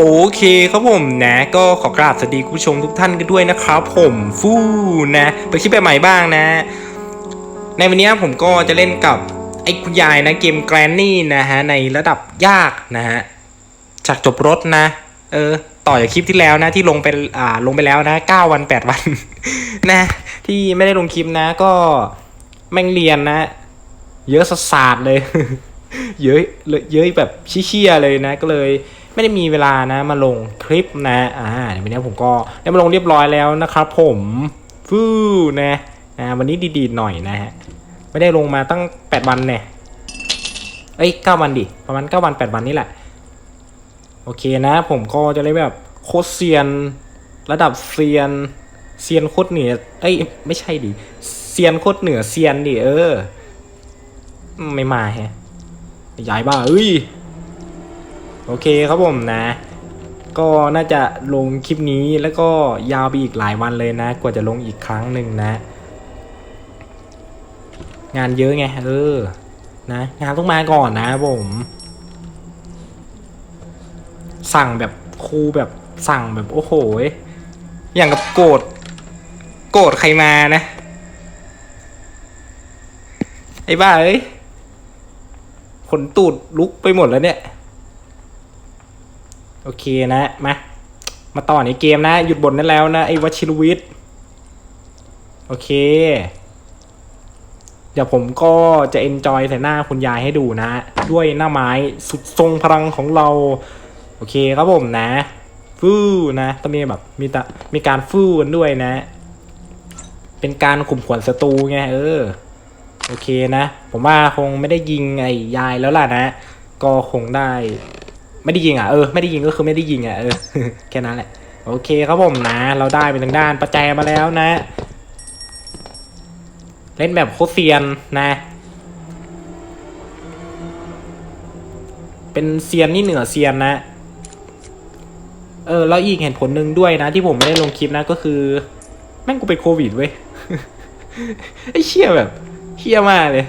โอเคครับผมนะก็ขอกราบสวัสดีคุณผู้ชมทุกท่านกันด้วยนะครับผมฟู่นะ ไปคลิปแบบใหม่บ้างนะ ในวันนี้ผมก็จะเล่นกับไอ้คุณยายนะเกมแกรนนี่นะฮะในระดับยากนะฮะจากจบรถนะ เออ ต่อจากคลิปที่แล้วนะที่ลงไปอ่าลงไปแล้วนะ9วัน8วัน นะ ที่ไม่ได้ลงคลิปนะ ก็แม่งเรียนนะ เยอะสสาดเลย เยอะเยอะแบบชี้เชี่ยเลยนะก็เลย ไม่ได้มีเวลานะมาลงคลิปนะอ่าเดี๋ยววันนี้ผมก็ได้มาลงเรียบร้อยแล้วนะครับผมฟู้นะอ่าวันนี้ดีๆหน่อยนะฮะไม่ได้ลงมาตั้ง 8 วันเนี่ยเอ้ย9วันดิประมาณ9วัน8วันนี่แหละ โอเคนะ ผมก็จะเลยแบบโคตรเซียน ระดับเซียนเซียนโคตรเหนือเอ้ยไม่ใช่ดิเซียนโคตรเหนือเซียนดิเออ ไม่มาแฮะย้ายบ้าเอ้ย โอเคครับผมนะ ก็น่าจะลงคลิปนี้แล้วก็ยาวไปอีกหลายวันเลยนะ กว่าจะลงอีกครั้งหนึ่งนะ งานเยอะไงเออนะงานต้องมาก่อนนะผม สั่งแบบครูแบบสั่งแบบโอ้โหยอย่างกับโกรธโกรธใครมานะ ไอ้บ้าเอ้ยขนตูดลุกไปหมดแล้วเนี่ย โอเคนะมามาต่อในเกมนะ หยุดบ่นได้แล้วนะ ไอ้วชิรวิทย์โอเค เดี๋ยวผมก็จะเอนจอยใส่หน้าคุณยายให้ดูนะ ด้วยหน้าไม้สุดทรงพลังของเรา โอเคครับผมนะ ฟู่นะต้องมีแบบมีตะมีการฟู่กันด้วยนะ เป็นการข่มขวัญศัตรูไงเออ โอเคนะ ผมว่าคงไม่ได้ยิงไอ้ยายแล้วล่ะนะ ก็คงได้ ไม่ได้ยิงอะเออไม่ได้ยิงก็คือไม่ได้ยิงอะเออแค่นั้นแหละ โอเคครับผมนะ เราได้เป็นทางด้านประแจมาแล้วนะ เล่นแบบโคเซียนนะ เป็นเซียนนี่เหนือเซียนนะ เออแล้วอีกเหตุผลหนึ่งด้วยนะ ที่ผมไม่ได้ลงคลิปนะก็คือ แม่งกูเป็นโควิดเว้ยไอ้เชี่ยแบบเชี่ยมากเลย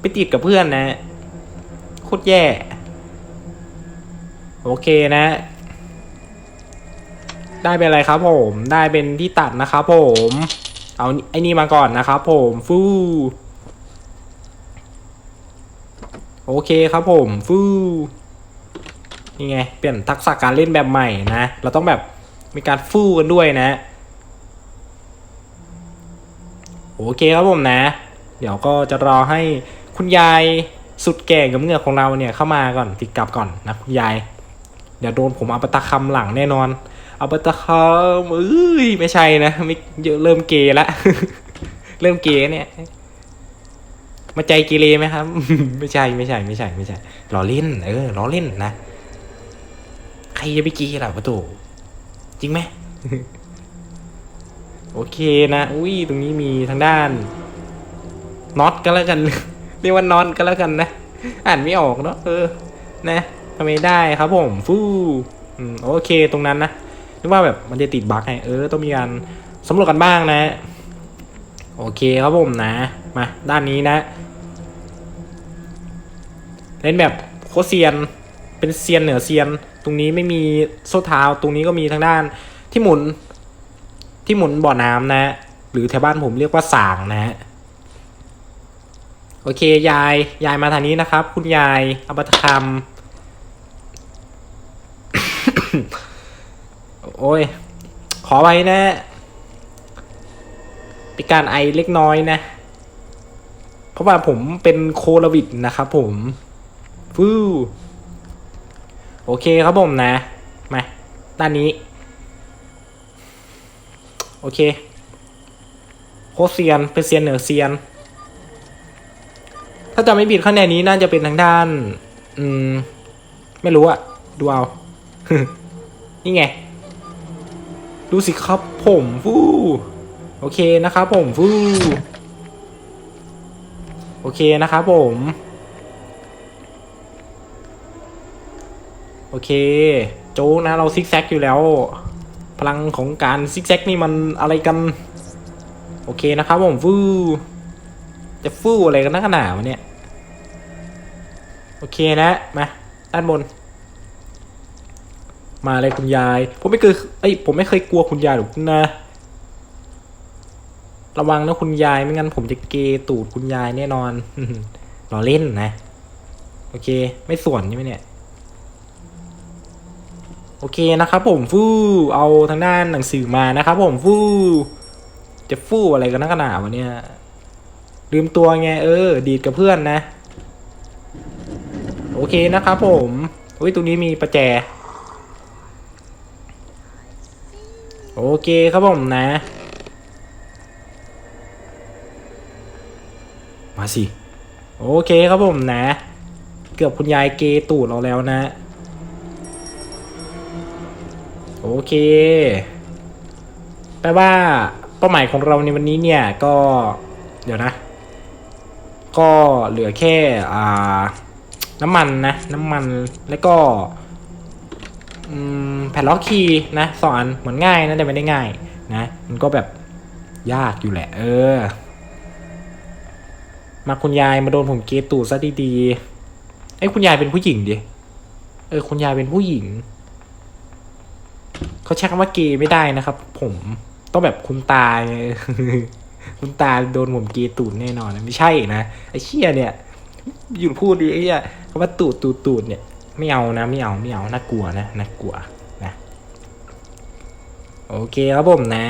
ไปติดกับเพื่อนนะโคตรแย่ โอเคนะ ได้เป็นอะไรครับ ผม ได้เป็นที่ตัดนะครับผม เอาไอ้นี่มาก่อนนะครับผมฟูโอเคครับผมฟูนี่ไง เปลี่ยนทักษะการเล่นแบบใหม่นะ เราต้องแบบมีการฟู่กันด้วยนะ โอเคครับผมนะ เดี๋ยวก็จะรอให้คุณยายสุดแก่กับเงือกของเราเนี่ยเข้ามาก่อนติดกลับก่อนนะคุณยาย เดี๋ยวโดนผมอาปตะคำหลังแน่นอนอาปตะคำเอ้ยไม่ใช่นะไม่เยอะเริ่มเกย์ละเริ่มเกย์เนี่ยมาใจเกเรไหมครับ ไม่ใช่ไม่ใช่ไม่ใช่ไม่ใช่ล้อเล่น เออล้อเล่นนะ ใครจะไปเกย์ล่ะประตูจริงไหมโอเคนะ อุ้ยตรงนี้มีทางด้านน็อตก็แล้วกัน เรียกว่าน็อตก็แล้วกันนะ อ่านไม่ออกเนาะเออ นะ ทำไมได้ครับผมฟู่อืมโอเคตรงนั้นนะนึกว่าแบบมันจะติดบั๊กไงเออต้องมีการสำรวจกันบ้างนะ โอเคครับผมนะ มาด้านนี้นะ เล่นแบบโคเซียนเป็นเซียนเหนือเซียน ตรงนี้ไม่มีโซ่เท้าตรงนี้ก็มีทางด้านที่หมุน ที่หมุนบ่อน้ำนะ หรือแถวบ้านผมเรียกว่าสางนะฮะโอเค ยาย ยายมาทางนี้นะครับ คุณยายอาบัตคำ โอ้ย ขอไว้นะเป็นการไอเล็กน้อยนะ เพราะว่าผมเป็นโควิดนะครับผมฟู้โอเคครับผมนะ มา ด้านนี้ โอเค โคเซียน เป็นเซียนเหนือเซียน ถ้าจะไม่ผิดคะแนนนี้น่าจะเป็นทางด้าน อืม ไม่รู้อะดูเอา นี่ไง ดูสิครับผมฟูโอเคนะครับผมฟูโอเคนะครับผม โอเค โจ๊กนะเราซิกแซกอยู่แล้ว พลังของการซิกแซกนี่มันอะไรกัน โอเคนะครับผมฟูจะฟูอะไรกันนักหนาวเนี่ย โอเคนะ มา ด้านบน มาเลยคุณยาย ผมไม่เคยเอ้ยผมไม่เคยกลัวคุณยายหรอกนะ ระวังนะคุณยายไม่งั้นผมจะเกตูดคุณยายแน่นอนรอเล่นนะ โอเค ไม่ส่วนใช่ไหมเนี่ย โอเคนะครับผมฟู่เอาทางด้านหนังสือมานะครับผมฟู่จะฟู่อะไรกันนักหนาวะเนี่ยลืมตัวไงเออ ดีดกับเพื่อนนะ โอเคนะครับผมอุ้ยตรงนี้มีประแจ โอเคครับผมนะ มาสิ โอเคครับผมนะ เกือบคุณยายเกตูดเราแล้วนะ โอเค แปลว่าเป้าหมายของเราในวันนี้เนี่ยก็ เดี๋ยวนะ ก็เหลือแค่ อ่า น้ำมันนะ น้ำมันแล้วก็ แผ่นล็อกคีย์นะสอนเหมือนง่ายนะแต่ไม่ได้ง่ายนะมันก็แบบยากอยู่แหละ เออ มาคุณยายมาโดนผมเกตูดซะดีๆไอ้คุณยายเป็นผู้หญิงดิเออคุณยายเป็นผู้หญิงเขาใช้คำว่าเกย์ไม่ได้นะครับ ผมต้องแบบคุณตาคุณตาโดนผมเกย์ตูดแน่นอนนะไม่ใช่นะไอ้เชี่ยเนี่ย อยู่พูดดิไอ้เหี้ยคำว่าตูดตูดตูดเนี่ย ไม่เอานะไม่เอาไม่เอาน่ากลัวนะน่ากลัวนะโอเคครับผมนะ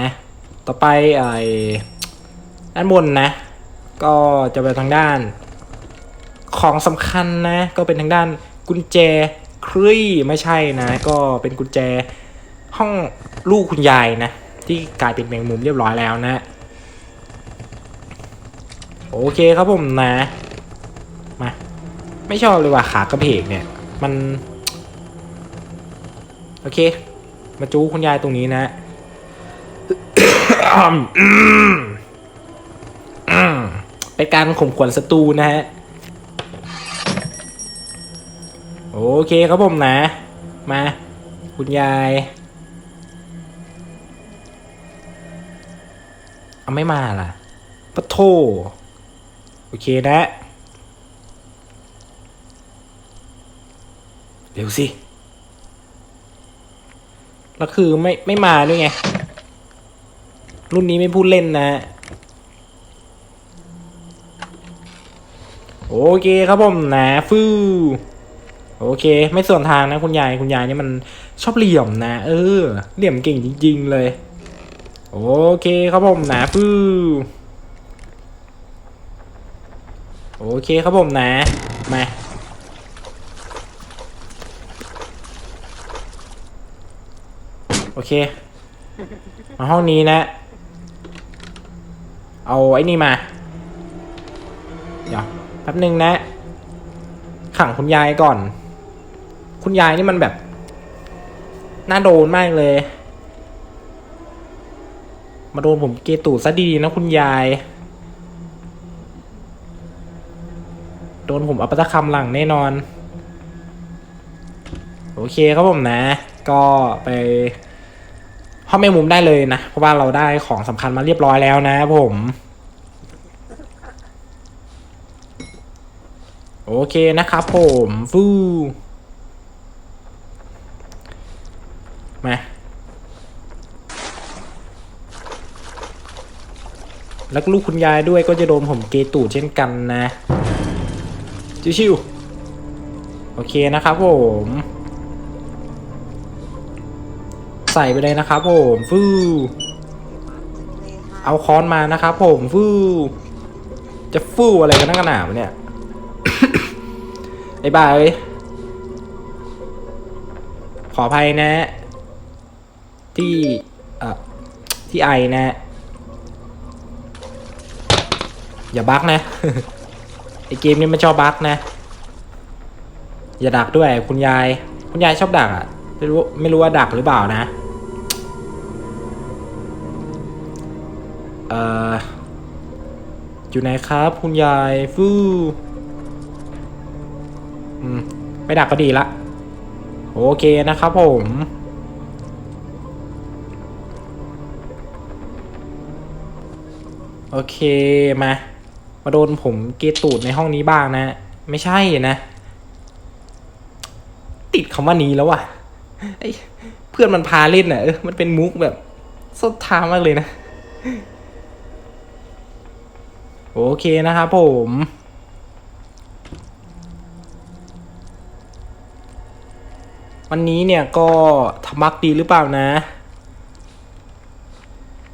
ต่อไปไอ้ด้านบนนะ ก็จะไปทางด้าน ของสำคัญนะ ก็เป็นทางด้านกุญแจครีไม่ใช่นะ ก็เป็นกุญแจห้องลูกคุณยายนะ ที่กลายเป็นแมงมุมเรียบร้อยแล้วนะ โอเคครับผมนะ มา ไม่ชอบเลยว่ะขากระเพกเนี่ย มัน โอเค มาจูคุณยายตรงนี้นะเป็นการข่มขวัญศัตรูนะฮะ โอเคครับผมนะ มา คุณยาย เอาไม่มาล่ะปะโท โอเคนะ เดี๋ยวสิ แล้วคือไม่ไม่มาด้วยไง รุ่นนี้ไม่พูดเล่นนะ โอเคครับผมนะฟูโอเค ไม่ส่วนทางนะคุณยายคุณยายนี่มันชอบเหลี่ยมนะ เออ เหลี่ยมเก่งจริง ๆ เลย โอเคครับผมนะฟูโอเคครับผมนะ มา โอเค มาห้องนี้นะ เอาไอ้นี่มา เดี๋ยวแป๊บนึงนะ ขังคุณยายก่อน คุณยายนี่มันแบบ น่าโดนมากเลย มาโดนผมเกตูซะดีๆนะคุณยาย โดนผมอัปตะคำหลังแน่นอน โอเคครับผมนะ ก็ไป ห้องแมงมุมได้เลยนะ เพราะว่าเราได้ของสำคัญมาเรียบร้อยแล้วนะผม โอเคนะครับผมฟูมาแล้วลูกคุณยายด้วยก็จะโดนผมเกตูดเช่นกันนะ ชิวๆโอเคนะครับผม ใส่ไปเลยนะครับผมฟูเอาค้อนมานะครับผมฟูจะฟูอะไรกันนักกันหนาวะเนี่ยไอ้บ้าเอ้ยขออภัยนะ ที่เอ่อที่ไอนะ อย่าบักนะไอเกมนี้มันชอบบักนะ อย่าดักด้วยคุณยาย คุณยายชอบดักอะไม่รู้ไม่รู้ว่าดักหรือเปล่านะ เอ่ออยู่ไหนครับ คุณยายฟูอืมไม่ดักก็ดีละ โอเคนะครับผมโอเคมา มาโดนผมเกตูดในห้องนี้บ้างนะ ไม่ใช่นะ ติดคำว่านี้แล้วว่ะเพื่อนมันพาเล่นอะเออมันเป็นมุกแบบสดทามากเลยนะ โอเคนะครับผมวันนี้เนี่ยก็ทำบักดีหรือเปล่านะ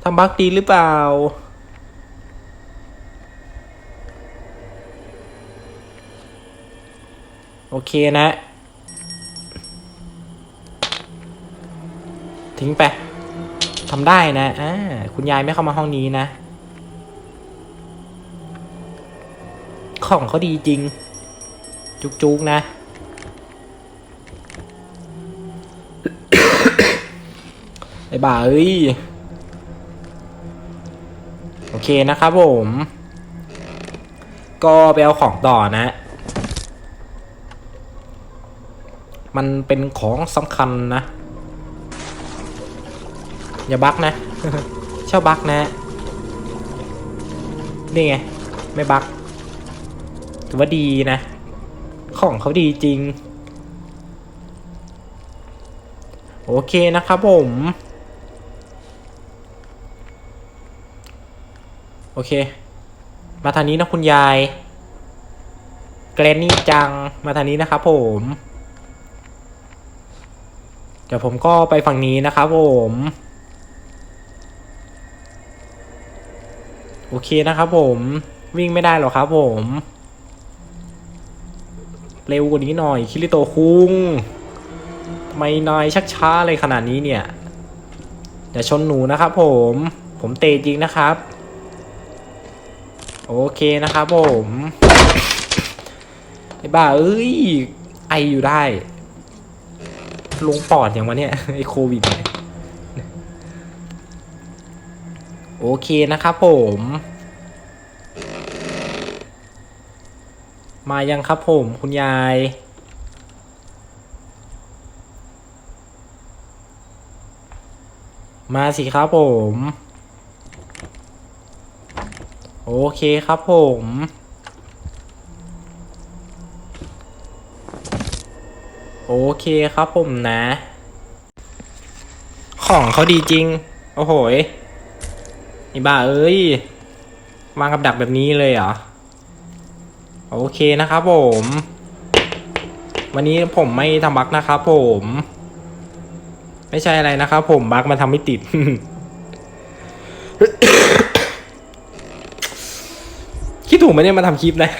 ทำบักดีหรือเปล่า โอเคนะ ทิ้งไปทำได้นะอ่าคุณยายไม่เข้ามาห้องนี้นะ ของเขาดีจริง จุกๆนะ ไอ้บ่าเอ้ย โอเคนะครับผม ก็ไปเอาของต่อนะ มันเป็นของสำคัญนะ อย่าบักนะเช่าบักนะ นี่ไง ไม่บัก ถือว่าดีนะ ของเขาดีจริง โอเคนะครับผม โอเค มาทางนี้นะคุณยายแกรนนี่จังมาทางนี้นะครับผมเดี๋ยวผมก็ไปฝั่งนี้นะครับผมโอเคนะครับผมวิ่งไม่ได้หรอกครับผม เร็วกว่านี้หน่อยคิริโตคุงทำไมนายชักช้าอะไรขนาดนี้เนี่ยอย่าชนหนูนะครับผม ผมเตะจริงนะครับ โอเคนะครับผมไอ้บ้าเอ้ยไออยู่ได้ ลงปอดอย่างวะเนี่ยไอโควิดเนี่ยโอเคนะครับผม มายังครับผมคุณยาย มาสิครับผม โอเคครับผม โอเคครับผมนะ ของเขาดีจริง โอ้โหยไอ้บ้าเอ้ย วางกับดักแบบนี้เลยเหรอ โอเคนะครับผม วันนี้ผมไม่ทำบักนะครับผม ไม่ใช่อะไรนะครับผมบักมันทำไม่ติด คิดถูกไหมเนี่ยมาทำคลิปนะ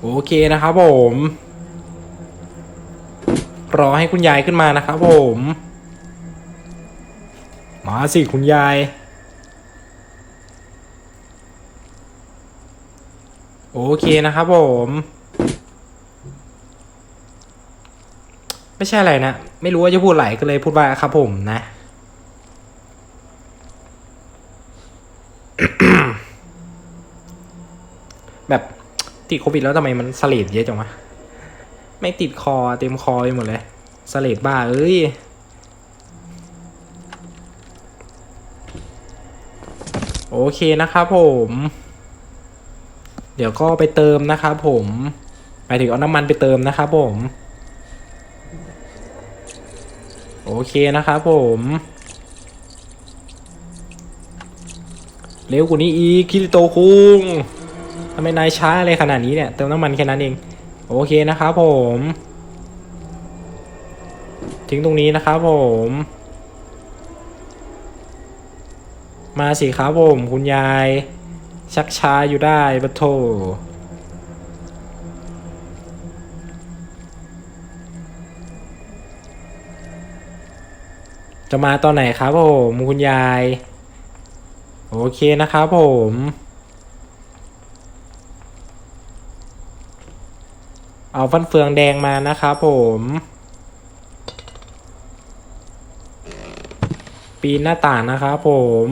โอเคนะครับผม รอให้คุณยายขึ้นมานะครับผม มาสิคุณยาย โอ เคนะครับผม ไม่ใช่อะไรนะ ไม่รู้ว่าจะพูดอะไรก็เลยพูดว่าครับผมนะ แบบติดโควิดแล้วทำไมมันสเลดเยอะจังวะไม่ติดคอเต็มคอไปหมดเลยสเลดบ้าเอ้ยโอเคนะครับผม เดี๋ยวก็ไปเติมนะครับผมหมายถึงเอาน้ำมันไปเติมนะครับผม โอเคนะครับผมเร็วกว่านี้อีกคิริโตคุงทำไมนายช้าอะไรขนาดนี้เนี่ยเติมน้ำมันแค่นั้นเอง โอเคนะครับผม ทิ้งตรงนี้นะครับผม มาสิครับผมคุณยาย ชักช้าอยู่ได้ปะโถจะมาตอนไหนครับผมคุณยาย โอเคนะครับผมเอาฟันเฟืองแดงมานะครับผม ปีนหน้าต่างนะครับผม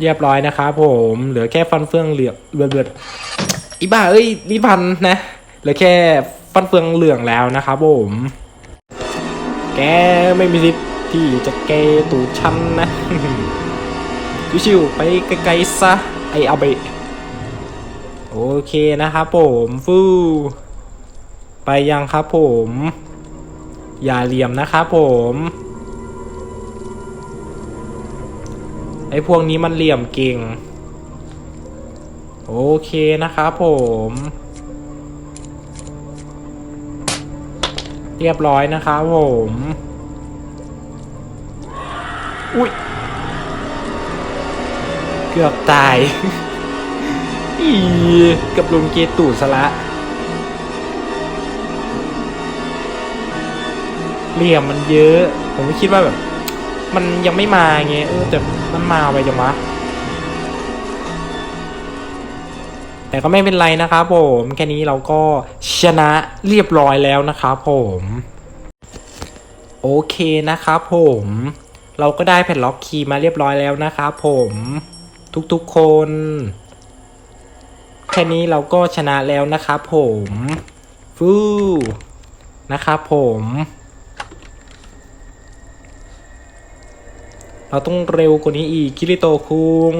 เรียบร้อยนะครับผมเหลือแค่ฟันเฟืองเหลืองเบือดเบือดอีบ้าเอ้ยนี่พันนะเหลือแค่ฟันเฟืองเหลืองแล้วนะครับผม แกไม่มีสิทธิ์ที่จะเกตูดฉันนะชิวๆไปไกลๆซะไอเอาไปโอเคนะครับผมฟูไปยังครับผม อย่าเหลี่ยมนะครับผม ไอ้พวกนี้มันเหลี่ยมเก่ง โอเคนะครับผม เรียบร้อยนะครับผม อุ้ย เกือบตาย อีกับลุงเกตูดซะละเหลี่ยมมันเยอะ ผมก็คิดว่าแบบ มันยังไม่มาไงเออแต่มันมาไปจังวะแต่ก็ไม่เป็นไรนะครับผมแค่นี้เราก็ชนะเรียบร้อยแล้วนะครับผมโอเคนะครับผมเราก็ได้แผ่นล็อกคีย์มาเรียบร้อยแล้วนะครับผมทุกๆคน แค่นี้เราก็ชนะแล้วนะครับผมฟูนะครับผม เราต้องเร็วกว่านี้อีก คิริโตคุง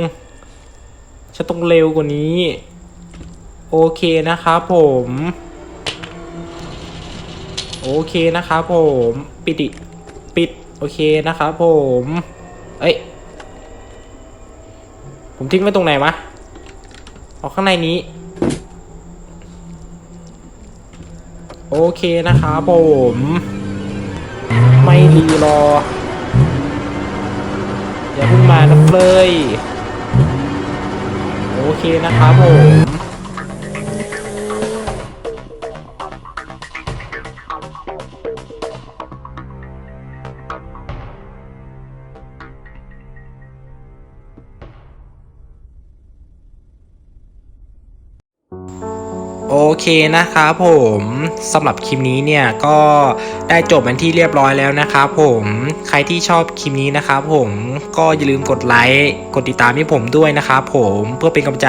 ฉันต้องเร็วกว่านี้ โอเคนะครับผม โอเคนะครับผม ปิดิปิด โอเคนะครับผม เอ้ย ผมทิ้งไว้ตรงไหนวะเอาข้างในนี้ โอเคนะครับผม ไม่รีรอ อย่าเพิ่งมานะเฟลยโอเคนะครับผม เคนะครับผมสำหรับคลิปนี้เนี่ยก็ได้จบเป็นที่เรียบร้อยแล้วนะครับผมใครที่ชอบคลิปนี้นะครับผมก็อย่าลืมกดไลค์กดติดตามให้ผมด้วยนะครับผมเพื่อเป็นกำลังใจ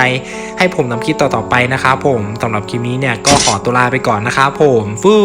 ให้ผมทำคลิปต่อๆไปนะครับผมสำหรับคลิปนี้เนี่ยก็ขอตัวลาไปก่อนนะครับผมฟู